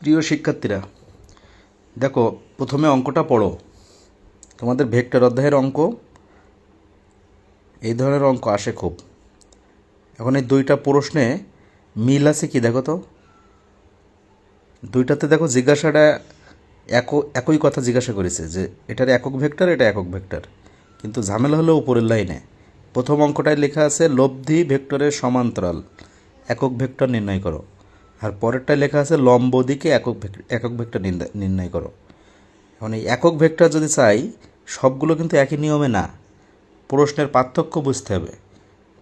প্রিয় শিক্ষার্থীরা, দেখো, প্রথমে অঙ্কটা পড়ো। তোমাদের ভেক্টর অধ্যায়ের অঙ্ক, এই ধরনের অঙ্ক আসে খুব। এখন এই দুইটা প্রশ্নে মিল আছে কি দেখো তো? দুইটাতে দেখো জিজ্ঞাসাটা এক, একই কথা জিজ্ঞাসা করেছে যে, এটার একক ভেক্টর, এটা একক ভেক্টর। কিন্তু ঝামেলা হলো উপরের লাইনে। প্রথম অঙ্কটায় লেখা আছে, লব্ধি ভেক্টরের সমান্তরাল। একক ভেক্টর নির্ণয় করো। আর পরেরটায় লেখা আছে, লম্ব দিকে একক একক ভেক্টর নির্ণয় করো। এখন এই একক ভেক্টর যদি চাই, সবগুলো কিন্তু একই নিয়মে না। প্রশ্নের পার্থক্য বুঝতে হবে।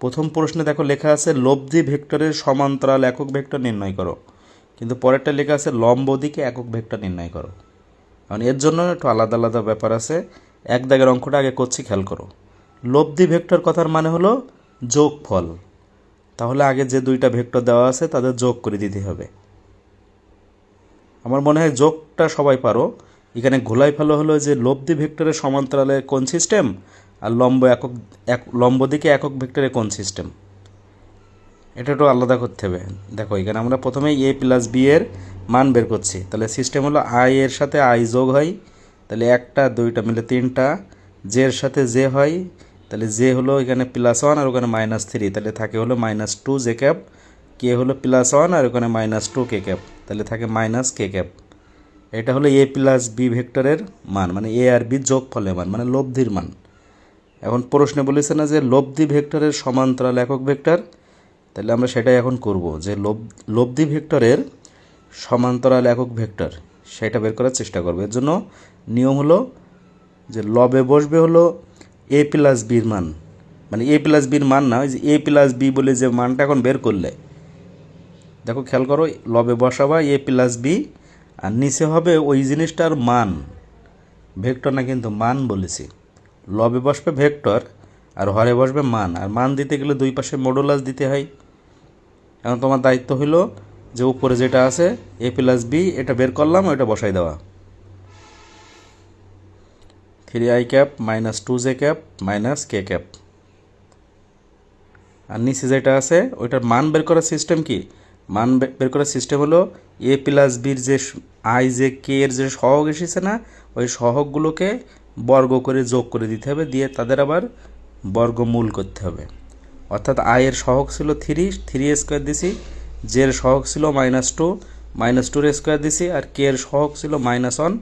প্রথম প্রশ্নে দেখো লেখা আছে, লব্ধি ভেক্টরের সমান্তরাল একক ভেক্টর নির্ণয় করো। কিন্তু পরেরটা লেখা আছে, লম্ব দিকে একক ভেক্টর নির্ণয় করো। কারণ এর জন্য একটু আলাদা আলাদা ব্যাপার আছে। এক দাগের অঙ্কটা আগে করছি, খেয়াল করো। লব্ধি ভেক্টর কথার মানে হলো যোগফল। তাহলে আগে যে দুইটা ভেক্টর দেওয়া আছে তাদের যোগ করে দিতে হবে। আমার মনে হয় যোগটা সবাই পারো। এখানে ঘোলাই ফেলো হলো যে লব্ধি ভেক্টরের সমান্তরালে কোন সিস্টেম আর লম্ব একক, এক, লম্ব দিকে একক ভেক্টরের কোন সিস্টেম। এটা একটু আলাদা করতে হবে। দেখো, এখানে আমরা প্রথমে এ প্লাস বি এর মান বের করছি। তাহলে সিস্টেম হলো আই এর সাথে আই যোগ হয়। তাহলে একটা, দুইটা মিলে তিনটা। জে এর সাথে জে হয়। তাহলে জে হলো এখানে প্লাস ওয়ান আর ওখানে মাইনাস থ্রি তাহলে থাকে হলো minus two J cap K হলো প্লাস ওয়ান আর ওখানে মাইনাস টু কে ক্যাপ তাহলে থাকে মাইনাস কে ক্যাপ এটা হলো এ প্লাস বি ভেক্টরের মান মানে এ আর বি যোগ ফলের মান মানে লব্ধির মান। এখন প্রশ্নে বলেছে না যে লব্ধি ভেক্টরের সমান্তরাল একক ভেক্টর? তাহলে আমরা সেটাই এখন করব, যে লব, লব্ধি ভেক্টরের সমান্তরাল একক ভেক্টর, সেটা বের করার চেষ্টা করব। এর জন্য নিয়ম হলো যে লবে বসবে হলো এ প্লাস বির মান। মানে এ প্লাস বির মান না, ওই যে এ প্লাস বি বলে যে মানটা এখন বের করলে। দেখো খেয়াল করো, লবে বসাবা এ প্লাস বি আর নিচে হবে ওই জিনিসটার মান। ভেক্টর না কিন্তু মান বলেছি। লবে বসবে ভেক্টর, আর হরে বসবে মান। আর মান দিতে গেলে দুই পাশে মডুলাস দিতে হয়। এখন তোমার দায়িত্ব হলো যে উপরে যেটা আছে এ প্লাস বি এটা বের করলাম, ওইটা বসাই দেওয়া। Three I cap minus two J cap minus K cap আর নিচে যেটা আছে, ওইটার মান বের করার সিস্টেম কি? মান বের করার সিস্টেম হলো এ প্লাস বির যে আই যে কে এর যে সহগ এসেছে না, ওই সহগগুলোকে বর্গ করে যোগ করে দিতে হবে, দিয়ে তাদের আবার বর্গমূল করতে হবে। অর্থাৎ আই এর সহগ ছিল থ্রি থ্রি স্কোয়ার দিছি জে এর সহগ ছিল মাইনাস টু মাইনাস টুর স্কোয়ার দিছি, আর কে এর সহগ ছিল মাইনাস ওয়ান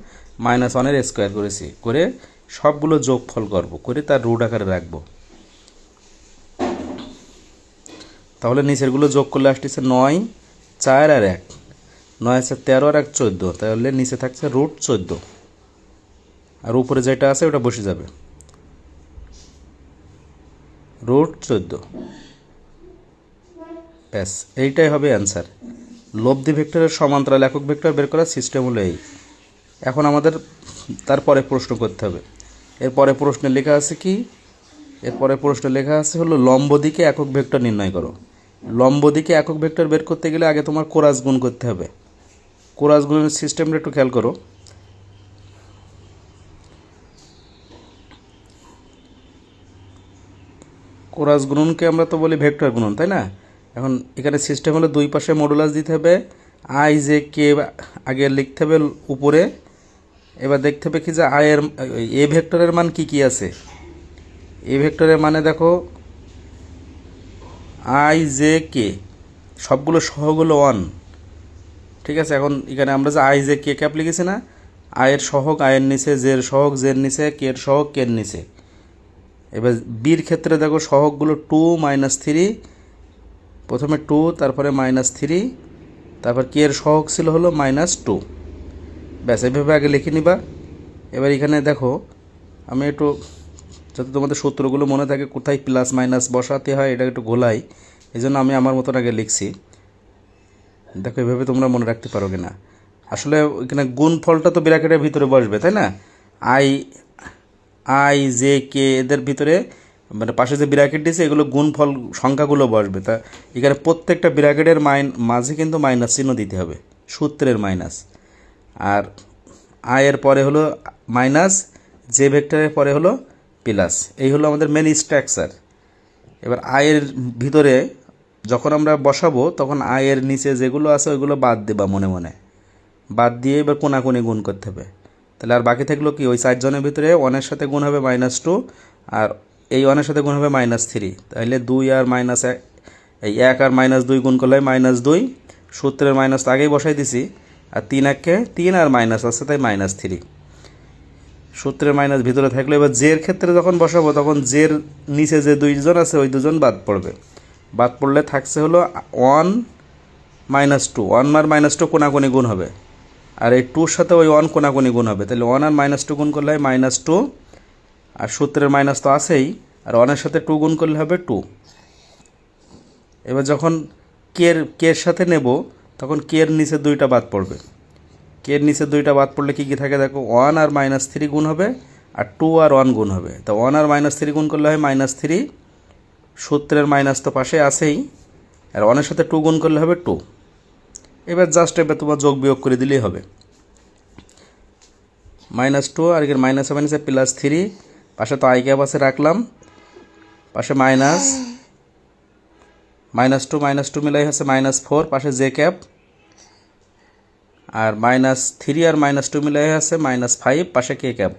মাইনাস ওয়ানের স্কোয়ার করেছি। করে সবগুলো যোগফল করব, করে তার রুট আকারে রাখব। তাহলে নিচেরগুলো যোগ করলে আসতেছে নয়, চার আর এক। নয় আছে তেরো আর এক চোদ্দ, তাহলে নিচে থাকছে রুট চোদ্দ। আর উপরে যেটা আছে ওটা বসে যাবে। রুট চোদ্দ। ব্যাস, এইটাই হবে অ্যান্সার লব্ধি ভেক্টরের সমান্তরাল একক ভেক্টর বের করার সিস্টেম হলো এই। এখন আমাদের তারপরে প্রশ্ন করতে হবে। এরপরে প্রশ্নে লেখা আছে কি? এরপরে প্রশ্নে লেখা আছে হলো, লম্ব দিকে একক ভেক্টর নির্ণয় করো। লম্ব দিকে একক ভেক্টর বের করতে গেলে আগে তোমার কোরাস গুণ করতে হবে। কোরাস গুণের সিস্টেমটা একটু খেয়াল করো। কোরাস গুণনকে আমরা তো বলি ভেক্টর গুণন, তাই না? এখন এখানে সিস্টেম হলো দুই পাশে মডুলাস দিতে হবে। আই যে কে আগে লিখতে হবে উপরে। এবার দেখতে কি যে আয়ের, এ ভেক্টরের মান কি কি আছে? এ ভেক্টরের মানে দেখো, আই, জে, কে, সবগুলো সহগুলো ওয়ান ঠিক আছে? এখন এখানে আমরা যে আই, জে, কে ক্যাপ লিখেছি না আয়ের সহগ, আয়ের নিচে জের সহক জের নিচে কের সহগ কের নিচে। এবার বির ক্ষেত্রে দেখো সহকগুলো টু মাইনাস থ্রি প্রথমে টু তারপরে মাইনাস থ্রি তারপর কে এর সহগ ছিল হলো মাইনাস টু ব্যাস, এইভাবে আগে লিখে নিবা। এবার এখানে দেখো, আমি একটু, যাতে তোমাদের সূত্রগুলো মনে থাকে, কোথায় প্লাস মাইনাস বসাতে হয়, এটা একটু গোলাই এই জন্য আমি আমার মতন আগে লিখছি। দেখো, এভাবে তোমরা মনে রাখতে পারো কি না আসলে এখানে গুণ ফলটা তো ব্র্যাকেটের ভিতরে বসবে, তাই না? আই আই জে কে এদের ভিতরে মানে পাশে যে ব্র্যাকেট দিয়েছে, এগুলো গুণফল সংখ্যাগুলো বসবে। তা এখানে প্রত্যেকটা ব্র্যাকেটের মাইন, মাঝে কিন্তু মাইনাস চিহ্ন দিতে হবে, সূত্রের মাইনাস। আর আয়ের পরে হলো মাইনাস জে ভেক্টরের পরে হলো প্লাস এই হলো আমাদের মেন স্ট্রাকচার এবার আয়ের ভিতরে যখন আমরা বসাবো, তখন আয়ের নিচে যেগুলো আছে, ওইগুলো বাদ দেবা মনে মনে। বাদ দিয়ে এবার কোনাকুনি গুণ করতে হবে। তাহলে আর বাকি থাকল কি? ওই চারজনের ভিতরে ওয়ানের সাথে গুণ হবে মাইনাস টু আর এই ওয়ানের সাথে গুণ হবে মাইনাস থ্রি তাহলে দুই আর মাইনাস এক, এই এক আর মাইনাস দুই গুণ করলে মাইনাস দুই। সূত্রের মাইনাস তো আগেই বসাই দিছি। আর তিন এককে তিন আর মাইনাস আছে, তাই মাইনাস থ্রি সূত্রের মাইনাস ভিতরে থাকলে এবার জের ক্ষেত্রে যখন বসাবো, তখন জের নিচে যে দুইজন আছে, ওই দুজন বাদ পড়বে। বাদ পড়লে থাকছে হলো ওয়ান মাইনাস টু ওয়ান আর মাইনাস টু কোনাকুনি গুণ হবে। আর এই টুর সাথে ওই ওয়ান কোনাকুনি গুণ হবে। তাহলে ওয়ান আর মাইনাস টু গুণ করলে হয় মাইনাস টু আর সূত্রের মাইনাস তো আছেই। আর ওয়ানের সাথে টু গুণ করলে হবে টু এবার যখন কের কের সাথে নেব তখন কের নিচে দুইটা বাদ পড়বে। কের নিচে দুইটা বাদ পড়লে কী কী থাকে? দেখো ওয়ান আর মাইনাস থ্রি গুণ হবে আর টু আর ওয়ান গুণ হবে। তো ওয়ান আর মাইনাস থ্রি গুণ করলে হয় মাইনাস থ্রি সূত্রের মাইনাস তো পাশে আছেই। আর ওয়ানের সাথে টু গুণ করলে হবে টু এবার জাস্ট এবার তোমার যোগ বিয়োগ করে দিলেই হবে। মাইনাস টু আর এর মাইনাসে মাইনাসে প্লাস থ্রি পাশে তো আই ক্যাপ আছে, রাখলাম। পাশে minus minus two minus two মিলাই হচ্ছে মাইনাস ফোর পাশে জে ক্যাপ আর মাইনাস থ্রি আর মাইনাস টু মিলাই আছে মাইনাস ফাইভ পাশে কে ক্যাপ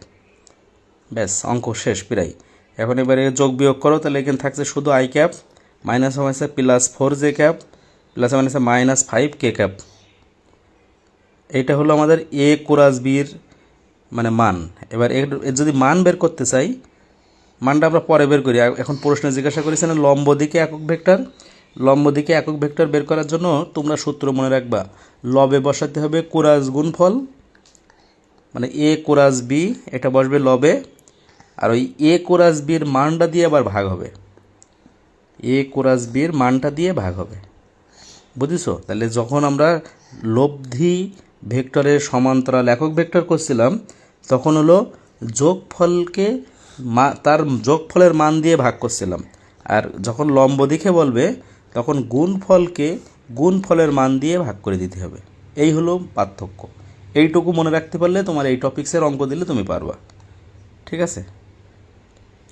ব্যাস, অঙ্ক শেষ প্রায় এখন এবারে যোগ বিয়োগ করো, তাহলে এখানে থাকছে শুধু আই ক্যাপ মাইনাস হয়েছে plus four J cap plus মাইনাসে মাইনাস ফাইভ কে ক্যাপ এইটা হলো আমাদের এ কোরাস বির মানে মান। এবার এর যদি মান বের করতে চাই, মানটা আমরা পরে বের করি। এখন প্রশ্নে জিজ্ঞাসা করেছেন লম্ব দিকে একক ভেক্টর লম্ব দিকে একক ভেক্টর বের করার জন্য তোমরা সূত্র মনে রাখবা। লবে বসাতে হবে কোরাস গুণফল মানে এ কোরাস বি, এটা বসবে লবে, আর ওই এ কোরাস বির মানটা দিয়ে আবার ভাগ হবে। এ কোরাস বির মানটা দিয়ে ভাগ হবে। বুঝিছো? তাহলে যখন আমরা লব্ধি ভেক্টরের সমান্তরাল একক ভেক্টর করছিলাম, তখন হলো যোগফলকে মা তার যোগফলের মান দিয়ে ভাগ করছিলাম। আর যখন লম্ব দিকে বলবে তখন গুণফলকে গুণফলের মান দিয়ে ভাগ করে দিতে হবে। এই হলো পার্থক্য। এইটুকু মনে রাখতে পারলে তোমার এই টপিক্সের অঙ্ক দিলে তুমি পারবা। ঠিক আছে?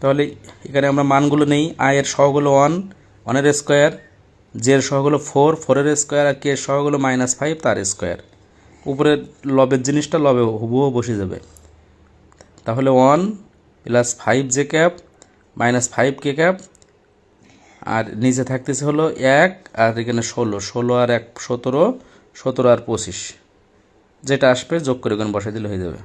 তাহলে এখানে আমরা মানগুলো নেই। আয়ের সহগুলো ওয়ান ওয়ানের স্কোয়ার জের সহগুলো ফোর ফোরের স্কোয়ার আর কে সহগুলো মাইনাস ফাইভ, তার স্কোয়ার। উপরের লবের জিনিসটা লবে হুবহু বসে যাবে। তাহলে one plus five J cap, minus five K cap আর নিচে থাকতেছে হলো এক, আর এখানে ষোলো। ষোলো আর এক, সতেরো। সতেরো আর পঁচিশ। যেটা আসবে যোগ করে ওখানে বসাই দিলে হয়ে যাবে।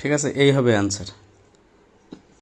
ঠিক আছে? এই হবে অ্যান্সার